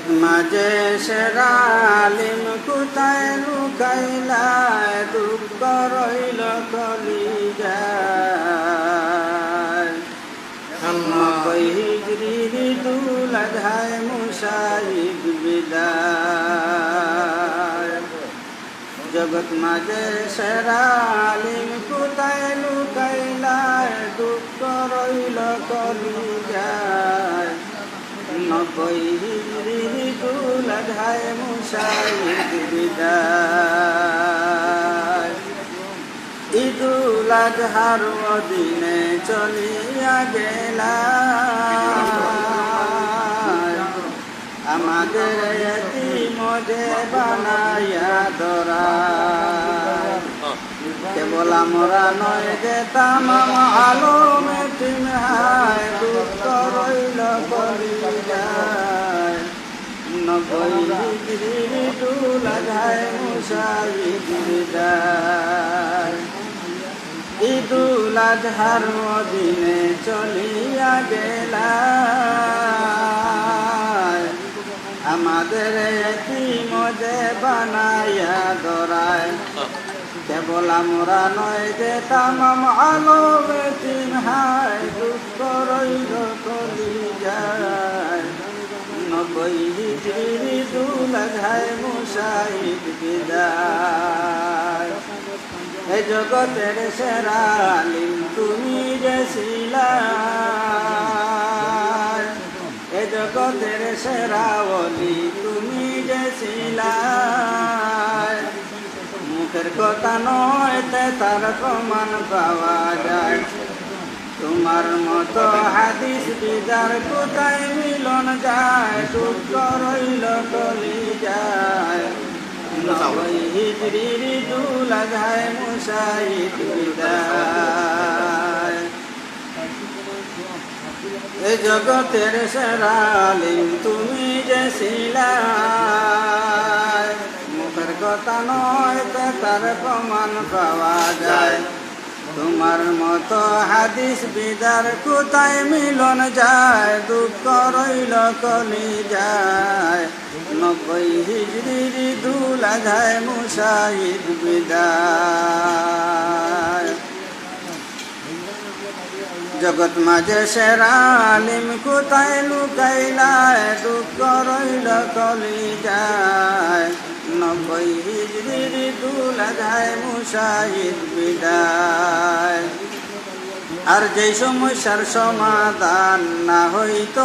জগৎ মাঝে সেরালিম কোথায় লুকাইলায় দুঃখ রইল কলি হিজরি দুল আধায় মুসাহিদ বিদায়। জগৎ মাঝে সেরালিম কোথায় লুকাইলায় দুঃখ রইল কলি দুল আধায় মুসাহিদ বিদায় ঈদুল দিনে চলিয়া গেলা আমাদের মজে বানাইয়া ধরা কেবল আমরা নয় যে তামাম আলো মেটিম হায় নব্বই ডিগ্রি দুল আধায় মুসাইদ বিদায় ঈদুল আজহার দিনে চলিয়া গেলা আমাদের একই মজে বানাইয়া দরায় কেবল আমরা নয় যে তামাম আলো নব্বই হিজরি দুল ঘায় মুসাইদ বিদায়। এ জগতের সেরা তুমি যে শিলায় এ জগতের সেরা তুমি যে শিলায় মুখের কথা নয় তে তার প্রমাণ পাওয়া যায়। তোমার মতো হাদিস বিদার কোথায় মিলন যায়? দুঃখ রইল কলি যায় বিদায়। এ জগতের সেরালিম তুমি যে শিলায়। মুখের কথা নয় তার প্রমাণ পাওয়া যায়। তোমার মতো হাদিস বিদার কোথায় মিলন যায়? দুঃখ রইল কলি যায় নব্বই হিজড়ির দুলা যায় মুসাহিদ বিদায়। জগৎ মাঝে সেরালিম কোথায় লুকাইলায়? দুঃখ রইল কলি যায় যায় মুসাহিদ বিদায়। আর যেই সমস্যার সমাধান না হইতো